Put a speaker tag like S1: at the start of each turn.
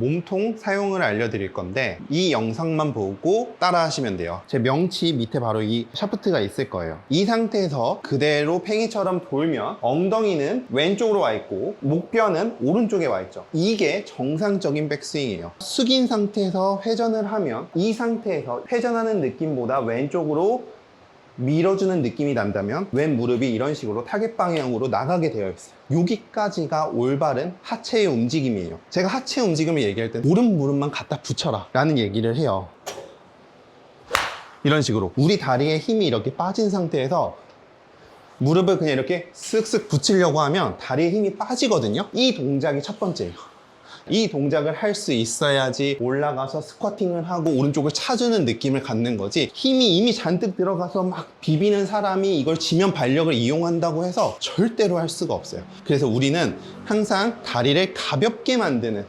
S1: 몸통 사용을 알려드릴 건데 이 영상만 보고 따라 하시면 돼요. 제 명치 밑에 바로 이 샤프트가 있을 거예요. 이 상태에서 그대로 팽이처럼 돌면 엉덩이는 왼쪽으로 와 있고 목뼈는 오른쪽에 와 있죠. 이게 정상적인 백스윙이에요. 숙인 상태에서 회전을 하면 이 상태에서 회전하는 느낌보다 왼쪽으로 밀어주는 느낌이 난다면 왼 무릎이 이런 식으로 타겟 방향으로 나가게 되어 있어요. 여기까지가 올바른 하체의 움직임이에요. 제가 하체 움직임을 얘기할 때 오른 무릎만 갖다 붙여라 라는 얘기를 해요. 이런 식으로 우리 다리에 힘이 이렇게 빠진 상태에서 무릎을 그냥 이렇게 쓱쓱 붙이려고 하면 다리에 힘이 빠지거든요. 이 동작이 첫 번째예요. 이 동작을 할 수 있어야지 올라가서 스쿼팅을 하고 오른쪽을 차주는 느낌을 갖는 거지 힘이 이미 잔뜩 들어가서 막 비비는 사람이 이걸 지면 발력을 이용한다고 해서 절대로 할 수가 없어요. 그래서 우리는 항상 다리를 가볍게 만드는